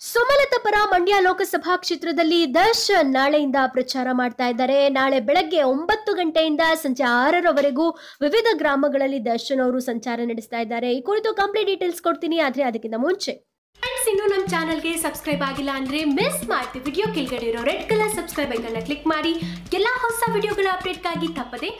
ಸುಮಲತಾ ಪರ ಮಂಡ್ಯ ಲೋಕಸಭಾ ಕ್ಷೇತ್ರದಲ್ಲಿ ದರ್ಶನ್ ನಾಳೆಯಿಂದ ಪ್ರಚಾರ ಮಾಡ್ತಾ ಇದ್ದಾರೆ. ನಾಳೆ ಬೆಳಗ್ಗೆ ಒಂಬತ್ತು ಗಂಟೆಯಿಂದ ಸಂಜೆ ಆರರವರೆಗೂ ವಿವಿಧ ಗ್ರಾಮಗಳಲ್ಲಿ ದರ್ಶನ್ ಅವರು ಸಂಚಾರ ನಡೆಸ್ತಾ ಇದ್ದಾರೆ. ಈ ಕುರಿತು ಕಂಪ್ಲೀಟ್ ಡೀಟೇಲ್ಸ್ ಕೊಡ್ತೀನಿ. ಆದ್ರೆ ಅದಕ್ಕಿಂತ ಮುಂಚೆ ಇನ್ನು ನಮ್ಮ ಚಾನಲ್ಗೆ ಸಬ್ಸ್ಕ್ರೈಬ್ ಆಗಿಲ್ಲ ಅಂದ್ರೆ ಮಿಸ್ ಮಾಡ್ತಿ ವಿಡಿಯೋ ಕೆಳಗಡೆ ಇರೋ ರೆಡ್ ಕಲರ್ ಸಬ್ಸ್ಕ್ರೈಬ್ ಐಕನ್ನ ಕ್ಲಿಕ್ ಮಾಡಿ. ಎಲ್ಲಾ ಹೊಸ ವಿಡಿಯೋಗಳ ಅಪ್ಡೇಟ್ಗಾಗಿ ತಪ್ಪದೆ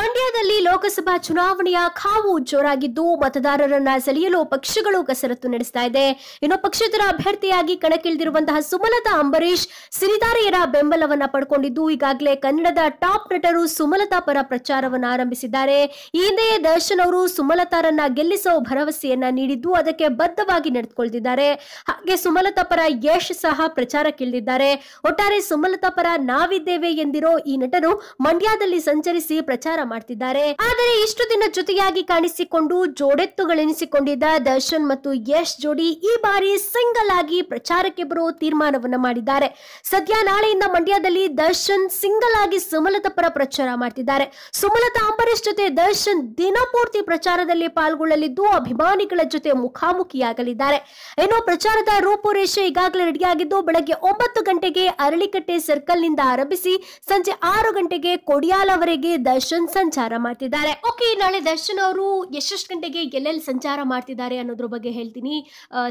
ಮಂಡ್ಯದಲ್ಲಿ ಲೋಕಸಭಾ ಚುನಾವಣೆಯ ಕಾವು ಜೋರಾಗಿದ್ದು ಮತದಾರರನ್ನ ಸೆಳೆಯಲು ಪಕ್ಷಗಳು ಕಸರತ್ತು ನಡೆಸ್ತಾ ಇದೆ. ಇನ್ನು ಪಕ್ಷೇತರ ಅಭ್ಯರ್ಥಿಯಾಗಿ ಕಣಕ್ಕಿಳಿದಿರುವಂತಹ ಸುಮಲತಾ ಅಂಬರೀಶ್ ಸಿರಿಧಾರೆಯರ ಬೆಂಬಲವನ್ನ ಪಡ್ಕೊಂಡಿದ್ದು ಈಗಾಗಲೇ ಕನ್ನಡದ ಟಾಪ್ ನಟರು ಸುಮಲತಾ ಪರ ಪ್ರಚಾರವನ್ನ ಆರಂಭಿಸಿದ್ದಾರೆ. ಈ ಹಿಂದೆಯೇ ದರ್ಶನ್ ಅವರು ಸುಮಲತಾರನ್ನ ಗೆಲ್ಲಿಸೋ ಭರವಸೆಯನ್ನ ನೀಡಿದ್ದು ಅದಕ್ಕೆ ಬದ್ಧವಾಗಿ ನಡೆದುಕೊಳ್ತಿದ್ದಾರೆ. ಹಾಗೆ ಸುಮಲತಾ ಪರ ಯಶ್ ಸಹ ಪ್ರಚಾರಕ್ಕಿಳಿದಿದ್ದಾರೆ. ಒಟ್ಟಾರೆ ಸುಮಲತಾ ಪರ ನಾವಿದ್ದೇವೆ ಎಂದಿರೋ ಈ ನಟರು ಮಂಡ್ಯದಲ್ಲಿ ಸಂಚರಿಸಿ ಪ್ರಚಾರ ಮಾಡ್ತಿದ್ದಾರೆ. ಆದರೆ ಇಷ್ಟು ದಿನ ಜೊತೆಯಾಗಿ ಕಾಣಿಸಿಕೊಂಡು ಜೋಡೆತ್ತುಗಳೆನಿಸಿಕೊಂಡಿದ್ದ ದರ್ಶನ್ ಮತ್ತು ಯಶ್ ಜೋಡಿ ಈ ಬಾರಿ ಸಿಂಗಲ್ ಆಗಿ ಪ್ರಚಾರಕ್ಕೆ ಬರೋ ತೀರ್ಮಾನವನ್ನ ಮಾಡಿದ್ದಾರೆ. ಸದ್ಯ ನಾಳೆಯಿಂದ ಮಂಡ್ಯದಲ್ಲಿ ದರ್ಶನ್ ಸಿಂಗಲ್ ಆಗಿ ಸುಮಲತಾ ಪರ ಪ್ರಚಾರ ಮಾಡ್ತಿದ್ದಾರೆ. ಸುಮಲತಾ ಅಂಬರೀಶ್ ಜೊತೆ ದರ್ಶನ್ ದಿನಪೂರ್ತಿ ಪ್ರಚಾರದಲ್ಲಿ ಪಾಲ್ಗೊಳ್ಳಲಿದ್ದು ಅಭಿಮಾನಿಗಳ ಜೊತೆ ಮುಖಾಮುಖಿಯಾಗಲಿದ್ದಾರೆ. ಇನ್ನು ಪ್ರಚಾರದ ರೂಪುರೇಷೆ ಈಗಾಗಲೇ ರೆಡಿಯಾಗಿದ್ದು ಬೆಳಗ್ಗೆ ಒಂಬತ್ತು ಗಂಟೆಗೆ ಅರಳಿಕಟ್ಟೆ ಸರ್ಕಲ್ನಿಂದ ಆರಂಭಿಸಿ ಸಂಜೆ ಆರು ಗಂಟೆಗೆ ಕೊಡಿಯಾಲವರೆಗೆ ದರ್ಶನ್ ಸಂಚಾರ ಮಾಡ್ತಿದ್ದಾರೆ. ಓಕೆ, ನಾಳೆ ದರ್ಶನ್ ಅವರು ಎಷ್ಟೆಷ್ಟು ಗಂಟೆಗೆ ಎಲ್ಲೆಲ್ಲಿ ಸಂಚಾರ ಮಾಡ್ತಿದ್ದಾರೆ ಅನ್ನೋದ್ರ ಬಗ್ಗೆ ಹೇಳ್ತೀನಿ.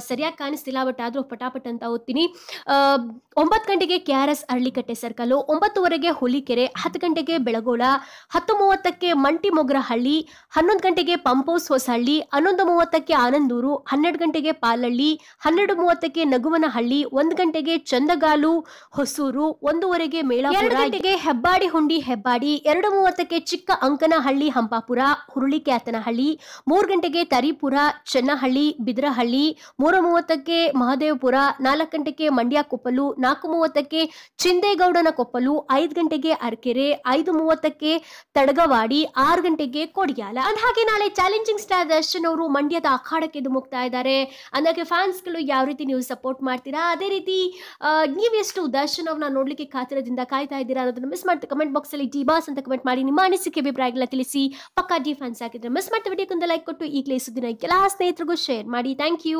ಸರಿಯಾಗಿ ಕಾಣಿಸ್ತಿಲ್ಲ, ಬಟ್ ಆದ್ರೂ ಪಟಾಪಟ್ ಅಂತ ಓದ್ತೀನಿ. ಒಂಬತ್ತು ಗಂಟೆಗೆ K R S Aralikatte circle, ಒಂಬತ್ತುವರೆಗೆ Hulikere, ಹತ್ತು ಗಂಟೆಗೆ ಬೆಳಗೋಳ, ಹತ್ತು ಮೂವತ್ತಕ್ಕೆ ಮಂಟಿಮೊಗ್ರಹಳ್ಳಿ, ಹನ್ನೊಂದು ಗಂಟೆಗೆ ಪಂಪೋಸ್ ಹೊಸಹಳ್ಳಿ, ಹನ್ನೊಂದು ಮೂವತ್ತಕ್ಕೆ ಆನಂದೂರು, ಹನ್ನೆರಡು ಗಂಟೆಗೆ ಪಾಲಳ್ಳಿ, ಹನ್ನೆರಡು ಮೂವತ್ತಕ್ಕೆ ನಗುವನಹಳ್ಳಿ, ಒಂದು ಗಂಟೆಗೆ ಚಂದಗಾಲು, ಹೊಸೂರು, ಒಂದೂವರೆಗೆ ಮೇಳ ಎರಡು ಗಂಟೆಗೆ ಹೆಬ್ಬಾಡಿ, ಹುಂಡಿ, ಹೆಬ್ಬಾಡಿ, ಎರಡು ಮೂವತ್ತಕ್ಕೆ ಚಿಕ್ಕ ಅಂಕನಹಳ್ಳಿ, ಹಂಪಾಪುರ, ಹುರುಳಿಕ್ಯಾತನಹಳ್ಳಿ, ಮೂರು ಗಂಟೆಗೆ ತರಿಪುರ, ಚೆನ್ನಹಳ್ಳಿ, ಬಿದ್ರಹಳ್ಳಿ, ಮೂರು ಮೂವತ್ತಕ್ಕೆ ಮಹದೇವಪುರ, ನಾಲ್ಕು ಗಂಟೆಗೆ ಮಂಡ್ಯ ಕೊಪ್ಪಲು ನಾಲ್ಕು ಮೂವತ್ತಕ್ಕೆ ಚಿಂದೇಗೌಡನ ಕೊಪ್ಪಲು ಐದು ಗಂಟೆಗೆ ಅರ್ಕೆರೆ, ಐದು ಮೂವತ್ತಕ್ಕೆ ತಡಗವಾಡಿ, ಆರು ಗಂಟೆಗೆ ಕೊಡಿಯಾಲ. ಅಂದ್ಹಾಗೆ ನಾಳೆ ಚಾಲೆಂಜಿಂಗ್ ಸ್ಟಾರ್ ದರ್ಶನ್ ಅವರು ಮಂಡ್ಯದ ಅಖಾಡಕ್ಕೆ ಧುಮುಕ್ತಾ ಇದ್ದಾರೆ. ಅಂದಾಗೆ ಫ್ಯಾನ್ಸ್ಗಳು ಯಾವ ರೀತಿ ನೀವು ಸಪೋರ್ಟ್ ಮಾಡ್ತೀರಾ? ಅದೇ ರೀತಿ ನೀವು ನೀವೆಷ್ಟು ದರ್ಶನ್ ಅವ್ರನ್ನ ನೋಡ್ಲಿಕ್ಕೆ ಕಾತಿರದಿಂದ ಕಾಯ್ತಾ ಇದ್ದೀರಾ ಅನ್ನೋದನ್ನ ಮಿಸ್ ಮಾಡ್ತಾ ಕಮೆಂಟ್ ಬಾಕ್ಸ್ ಅಲ್ಲಿ ಬಾಸ್ ಅಂತ ಕಮೆಂಟ್ ಮಾಡಿ ನಿಮ್ಮ ಅನಿಸಿಕೆ ಅಭಿಪ್ರಾಯಗಳ ತಿಳಿಸಿ, ಪಕ್ಕಾ ಡಿ ಫ್ಯಾನ್ಸ್ ಆಗಿದ್ರೆ ಮಿಸ್ ಮಾಡ್ತಾ ವಿಡಿಯೋಕ್ಕೊಂದು ಲೈಕ್ ಕೊಟ್ಟು ಈಗಲೇ ಸುದ್ದಿನ ಕೆಲ ಸ್ನೇಹಿತರಿಗೂ ಶೇರ್ ಮಾಡಿ. Thank you